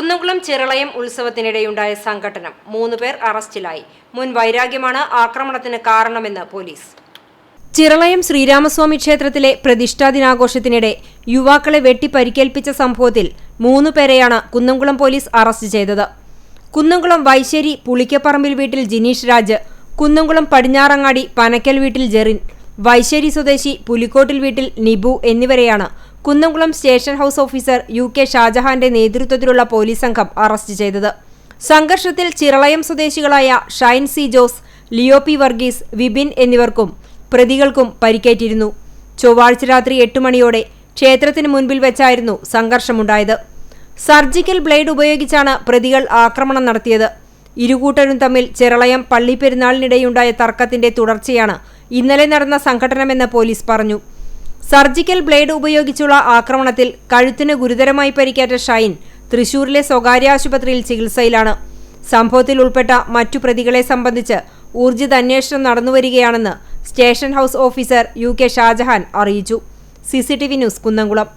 കുന്നംകുളം ചിറളയം ഉത്സവത്തിനിടെയുണ്ടായ സംഘടനം മൂന്ന് പേർ അറസ്റ്റിലായി. മുൻ വൈരാഗ്യമാണ് ആക്രമണത്തിന് കാരണമെന്ന് പോലീസ്. ചിറളയം ശ്രീരാമസ്വാമി ക്ഷേത്രത്തിലെ പ്രതിഷ്ഠാ ദിനാഘോഷത്തിനിടെ യുവാക്കളെ വെട്ടിപ്പരിക്കേൽപ്പിച്ച സംഭവത്തിൽ മൂന്ന് പേരെയാണ് കുന്നംകുളം പോലീസ് അറസ്റ്റ് ചെയ്തത്. കുന്നംകുളം വൈശ്ശേരി പുളിക്കപ്പറമ്പിൽ വീട്ടിൽ ജിനീഷ് രാജ് കുന്നംകുളം പടിഞ്ഞാറങ്ങാടി പനക്കൽ വീട്ടിൽ ജെറിൻ വൈശ്ശേരി സ്വദേശി പുലിക്കോട്ടിൽ വീട്ടിൽ നിബു എന്നിവരെയാണ് Kunnamkulam station house officer U K ഷാജഹാന്റെ നേതൃത്വത്തിലുള്ള പോലീസ് സംഘം അറസ്റ്റ് ചെയ്തത്. സംഘർഷത്തിൽ ചിറളയം സ്വദേശികളായ ഷൈൻ സി ജോസ് ലിയോ പി വർഗീസ് വിപിൻ എന്നിവർക്കും പ്രതികൾക്കും പരിക്കേറ്റിരുന്നു. ചൊവ്വാഴ്ച രാത്രി എട്ട് മണിയോടെ ക്ഷേത്രത്തിന് മുൻപിൽ വെച്ചായിരുന്നു സംഘർഷമുണ്ടായത്. സർജിക്കൽ ബ്ലേഡ് ഉപയോഗിച്ചാണ് പ്രതികൾ ആക്രമണം നടത്തിയത്. ഇരുകൂട്ടരും തമ്മിൽ ചിറളയം പള്ളിപ്പെരുന്നാളിനിടെയുണ്ടായ തർക്കത്തിന്റെ തുടർച്ചയാണ് ഇന്നലെ നടന്ന സംഘടനമെന്ന് പോലീസ് പറഞ്ഞു. സർജിക്കൽ ബ്ലേഡ് ഉപയോഗിച്ചുള്ള ആക്രമണത്തിൽ കഴുത്തിന് ഗുരുതരമായി പരിക്കേറ്റ ഷൈൻ തൃശൂരിലെ സ്വകാര്യ ആശുപത്രിയിൽ ചികിത്സയിലാണ്. സംഭവത്തിൽ ഉൾപ്പെട്ട മറ്റു പ്രതികളെ സംബന്ധിച്ച് ഊർജിത അന്വേഷണം നടന്നുവരികയാണെന്ന് station house officer U K Shajahan അറിയിച്ചു. CCTV news Kunnamkulam.